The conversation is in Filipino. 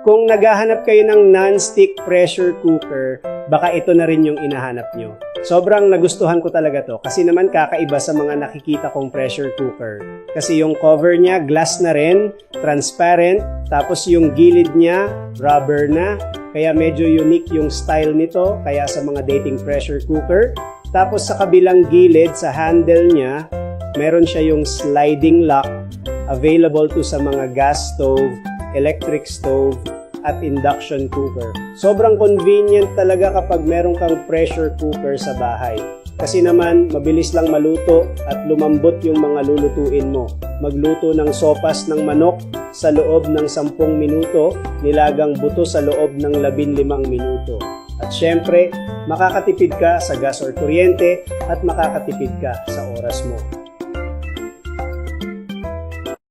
Kung naghahanap kayo ng non-stick pressure cooker, baka ito na rin yung inahanap nyo. Sobrang nagustuhan ko talaga to kasi naman kakaiba sa mga nakikita kong pressure cooker. Kasi yung cover niya glass na rin, transparent, tapos yung gilid niya rubber na, kaya medyo unique yung style nito kaya sa mga dating pressure cooker. Tapos sa kabilang gilid sa handle niya, meron siya yung sliding lock available to sa mga gas stove, electric stove, at induction cooker. Sobrang convenient talaga kapag meron kang pressure cooker sa bahay. Kasi naman, mabilis lang maluto at lumambot yung mga lulutuin mo. Magluto ng sopas ng manok sa loob ng 10 minuto, nilagang buto sa loob ng 15 minuto. At syempre, makakatipid ka sa gas or kuryente at makakatipid ka sa oras mo.